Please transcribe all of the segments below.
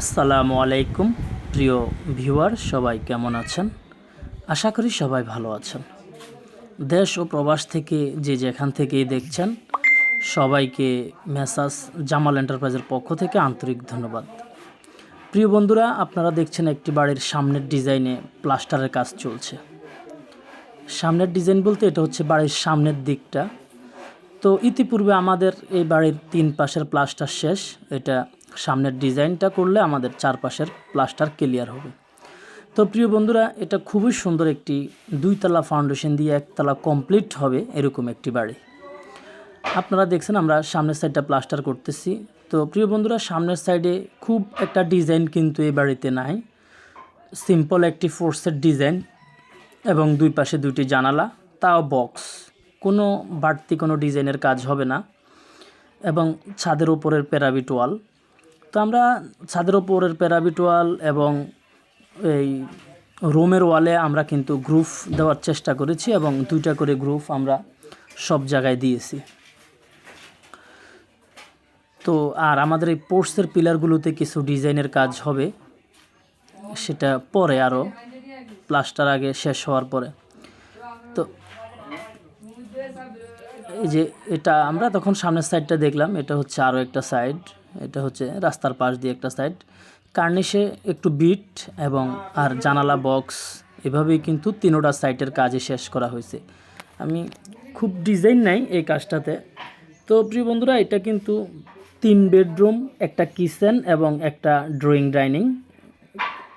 আসসালামু আলাইকুম, প্রিয় ভিউয়ার, সবাই কেমন আছেন? আশা করি সবাই ভালো আছেন। দেশ ও প্রবাস থেকে যে যেখান থেকেই দেখছেন, সবাইকে মেসাস জামাল এন্টারপ্রাইজের পক্ষ থেকে আন্তরিক ধন্যবাদ। প্রিয় বন্ধুরা, আপনারা দেখছেন একটি বাড়ির সামনের ডিজাইনে প্লাস্টারের কাজ চলছে। সামনের ডিজাইন বলতে এটা হচ্ছে বাড়ির সামনের দিকটা। তো ইতিপূর্বে আমাদের এই বাড়ির তিন পাশের প্লাস্টার শেষ, এটা সামনের ডিজাইনটা করলে আমাদের চারপাশের প্লাস্টার ক্লিয়ার হবে। তো প্রিয় বন্ধুরা, এটা খুবই সুন্দর একটি দুইতলা ফাউন্ডেশন দিয়ে একতলা কমপ্লিট হবে এরকম একটি বাড়ি। আপনারা দেখছেন আমরা সামনের সাইডটা প্লাস্টার করতেছি। তো প্রিয় বন্ধুরা, সামনের সাইডে খুব একটা ডিজাইন কিন্তু এই বাড়িতে নাই। সিম্পল একটি ফোর্সের ডিজাইন এবং দুই পাশে দুইটি জানালা, তাও বক্স। কোনো বাড়তি কোনো ডিজাইনের কাজ হবে না এবং ছাদের উপরের প্যারাবিট ওয়াল। তো আমরা ছাদের ওপরের প্যারাবিট ওয়াল এবং এই রুমের ওয়ালে আমরা কিন্তু গ্রুপ দেওয়ার চেষ্টা করেছি এবং দুইটা করে গ্রুপ আমরা সব জায়গায় দিয়েছি। তো আর আমাদের এই পোর্টসের পিলারগুলোতে কিছু ডিজাইনের কাজ হবে, সেটা পরে আরও প্লাস্টার আগে শেষ হওয়ার পরে। তো এই যে এটা আমরা তখন সামনের সাইডটা দেখলাম, এটা হচ্ছে আরও একটা সাইড। এটা হচ্ছে রাস্তার পাশ দিয়ে একটা সাইড কার্নিশে একটু বিট এবং আর জানালা বক্স এভাবেই কিন্তু তিনোটা সাইটের কাজে শেষ করা হয়েছে। আমি খুব ডিজাইন নাই এই কাজটাতে। তো প্রিয় বন্ধুরা, এটা কিন্তু তিন বেডরুম একটা কিচেন এবং একটা ড্রয়িং ডাইনিং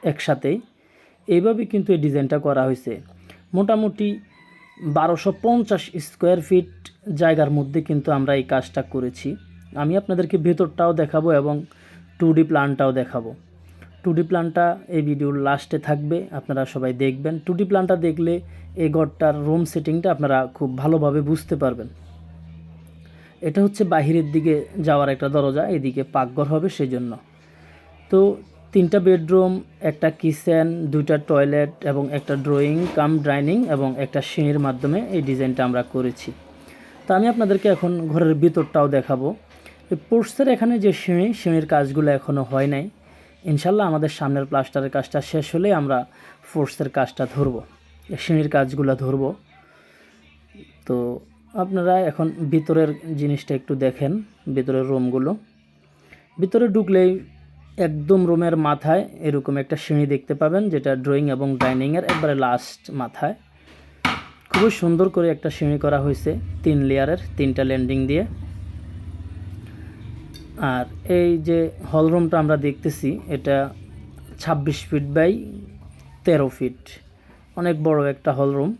একসাথেই। এইভাবে কিন্তু এই ডিজাইনটা করা হয়েছে। মোটামুটি বারোশো পঞ্চাশ স্কোয়ার ফিট জায়গার মধ্যে কিন্তু আমরা এই কাজটা করেছি। আমি আপনাদেরকে ভেতরটাও দেখাবো এবং টু ডি প্ল্যানটাও দেখাবো। টু ডি প্ল্যানটা এই ভিডিওর লাস্টে থাকবে, আপনারা সবাই দেখবেন। টু ডি প্ল্যানটা দেখলে এই ঘরটার রুম সেটিংটা আপনারা খুব ভালোভাবে বুঝতে পারবেন। এটা হচ্ছে বাহিরের দিকে যাওয়ার একটা দরজা, এদিকে পাকঘর হবে সেই জন্য তো তিনটা বেডরুম একটা কিচেন দুইটা টয়লেট এবং একটা ড্রয়িং কাম ডাইনিং এবং একটা সিঁড়ির মাধ্যমে এই ডিজাইনটা আমরা করেছি। তা আমি আপনাদেরকে এখন ঘরের ভিতরটাও দেখাবো। পোর্টসের এখানে যে সিঁড়ি, সিঁড়ির কাজগুলো এখনও হয় নাই। ইনশাল্লাহ আমাদের সামনের প্লাস্টারের কাজটা শেষ হলে আমরা ফোর্সের কাজটা ধরবো সিঁড়ির কাজগুলো ধরবো। তো আপনারা এখন ভিতরের জিনিসটা একটু দেখেন, ভিতরের রুমগুলো। ভিতরে ঢুকলেই একদম রুমের মাথায় এরকম একটা সিঁড়ি দেখতে পাবেন, যেটা ড্রয়িং এবং ডাইনিংয়ের একবারে লাস্ট মাথায়। খুবই সুন্দর করে একটা সিঁড়ি করা হয়েছে, তিন লেয়ারের, তিনটা ল্যান্ডিং দিয়ে। আর এই যে হল রুমটা আমরা দেখতেছি, এটা ছাব্বিশ ফিট বাই তেরো ফিট অনেক বড় একটা হল রুম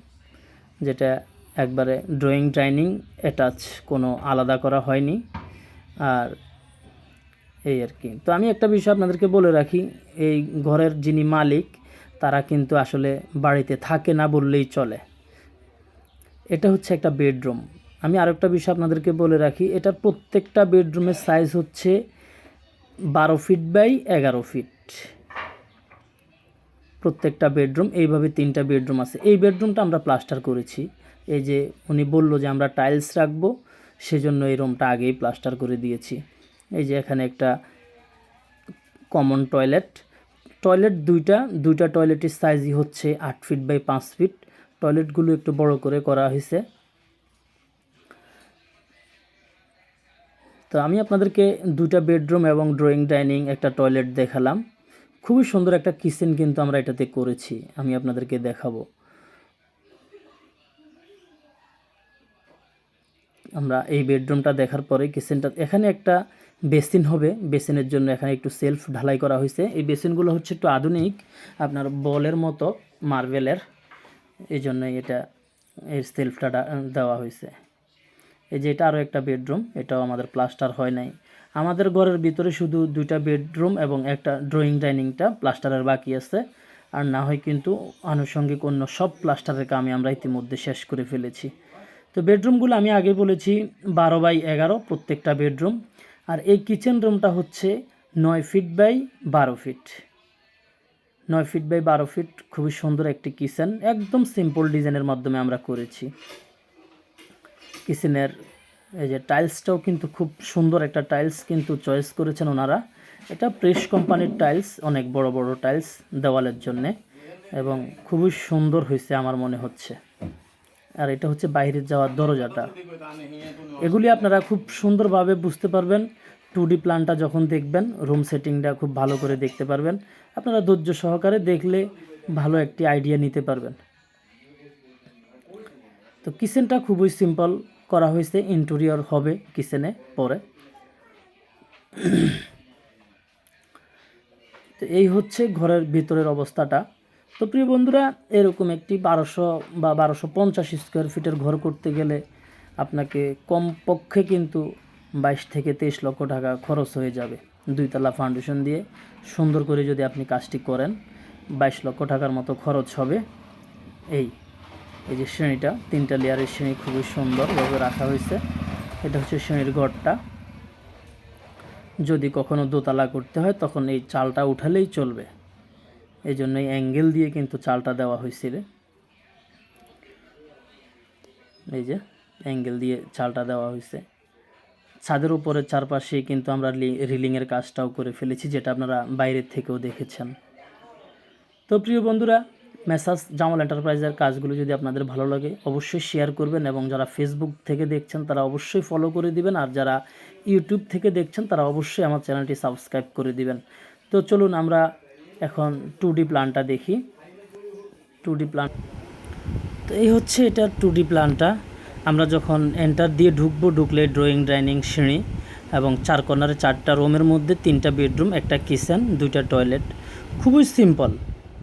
যেটা একবারে ড্রয়িং ডাইনিং অ্যাটাচ কোনো আলাদা করা হয়নি। আর এই আর কি। তো আমি একটা বিষয় আপনাদেরকে বলে রাখি, এই ঘরের যিনি মালিক, তারা কিন্তু আসলে বাড়িতে থাকে না বললেই চলে। এটা হচ্ছে একটা বেডরুম আমি আরেকটা বিষয় আপনাদেরকে বলে রাখি, এটার প্রত্যেকটা বেডরুমের সাইজ হচ্ছে বারো ফিট বাই এগারো ফিট প্রত্যেকটা বেডরুম, এইভাবে তিনটা বেডরুম আছে। এই বেডরুমটা আমরা প্লাস্টার করেছি। এই যে উনি বলল যে আমরা টাইলস রাখব, সেজন্য এই রুমটা আগেই প্লাস্টার করে দিয়েছি। এই যে এখানে একটা কমন টয়লেট টয়লেট দুইটা দুইটা টয়লেটের সাইজই হচ্ছে আট ফিট বাই পাঁচ ফিট টয়লেটগুলো একটু বড় করে করা হয়েছে। তো আমি আপনাদেরকে দুইটা বেডরুম এবং ড্রয়িং ডাইনিং, একটা টয়লেট দেখালাম। খুবই সুন্দর একটা কিচেন কিন্তু আমরা এটাতে করেছি, আমি আপনাদেরকে দেখাবো। আমরা এই বেডরুমটা দেখার পরে কিচেনটা, এখানে একটা বেসিন হবে, বেসিনের জন্য এখানে একটু সেলফ ঢালাই করা হয়েছে। এই বেসিনগুলো হচ্ছে একটু আধুনিক, আপনার বলের মতো, মার্বেলের, এই জন্য এটা এর সেলফটা দেওয়া হয়েছে। এই যে এটা আরও একটা বেডরুম, এটাও আমাদের প্লাস্টার হয় নাই। আমাদের ঘরের ভিতরে শুধু দুইটা বেডরুম এবং একটা ড্রয়িং ডাইনিংটা প্লাস্টারের বাকি আছে। আর না হয় কিন্তু আনুষঙ্গিক অন্য সব প্লাস্টারের কামে আমরা ইতিমধ্যে শেষ করে ফেলেছি। তো বেডরুমগুলো আমি আগে বলেছি, বারো বাই এগারো প্রত্যেকটা বেডরুম। আর এই কিচেন রুমটা হচ্ছে নয় ফিট বাই বারো ফিট। নয় ফিট বাই বারো ফিট, খুবই সুন্দর একটি কিচেন, একদম সিম্পল ডিজাইনের মাধ্যমে আমরা করেছি। কিচেনের এই যে টাইলসটাও কিন্তু খুব সুন্দর একটা টাইলস কিন্তু চয়েস করেছেন ওনারা। এটা প্রেস কোম্পানির টাইলস, অনেক বড় বড় টাইলস দেওয়ালের জন্যে এবং খুবই সুন্দর হয়েছে আমার মনে হচ্ছে। আর এটা হচ্ছে বাইরে যাওয়ার দরজাটা। এগুলি আপনারা খুব সুন্দরভাবে বুঝতে পারবেন। টু ডি প্ল্যানটা যখন দেখবেন, রুম সেটিংটা খুব ভালো করে দেখতে পারবেন। আপনারা ধৈর্য সহকারে দেখলে ভালো একটি আইডিয়া নিতে পারবেন। তো কিচেনটা খুবই সিম্পল করা হয়েছে ইন্টেরিয়র হবে কিচেনে পরে। তো এই হচ্ছে ঘরের ভিতরের অবস্থাটা। তো প্রিয় বন্ধুরা, এরকম একটি বারোশো বা বারোশো পঞ্চাশ স্কোয়ার ফিটের ঘর করতে গেলে আপনাকে কমপক্ষে কিন্তু বাইশ থেকে তেইশ লক্ষ টাকা খরচ হয়ে যাবে। দুইতলা ফাউন্ডেশন দিয়ে সুন্দর করে যদি আপনি কাজটি করেন, বাইশ লক্ষ টাকার মতো খরচ হবে। এই এই যে শ্রেণীটা তিনটা লেয়ারের শ্রেণি খুবই সুন্দরভাবে রাখা হয়েছে। এটা হচ্ছে শ্রেণির ঘরটা। যদি কখনো দোতলা করতে হয়, তখন এই চালটা উঠালেই চলবে। এই জন্য এই অ্যাঙ্গেল দিয়ে কিন্তু চালটা দেওয়া হয়েছিল। এই যে অ্যাঙ্গেল দিয়ে চালটা দেওয়া হয়েছে। ছাদের উপরে চারপাশে কিন্তু আমরা রিলিংয়ের কাজটাও করে ফেলেছি, যেটা আপনারা বাইরের থেকেও দেখেছেন। তো প্রিয় বন্ধুরা মেসাজ জামাল এন্টারপ্রাইজের কাজগুলো যদি আপনাদের ভালো লাগে, অবশ্যই শেয়ার করবেন এবং যারা ফেসবুক থেকে দেখছেন, তারা অবশ্যই ফলো করে দিবেন। আর যারা ইউটিউব থেকে দেখছেন, তারা অবশ্যই আমার চ্যানেলটি সাবস্ক্রাইব করে দিবেন। তো চলুন আমরা এখন টু ডি প্ল্যানটা দেখি। টু ডি প্ল্যান তো এই হচ্ছে এটা টু ডি প্ল্যানটা আমরা যখন এন্টার দিয়ে ঢুকবো, ঢুকলে ড্রয়িং ডাইনিং সিঁড়ি এবং চার কর্নারে চারটা রুমের মধ্যে তিনটা বেডরুম একটা কিচেন দুইটা টয়লেট খুবই সিম্পল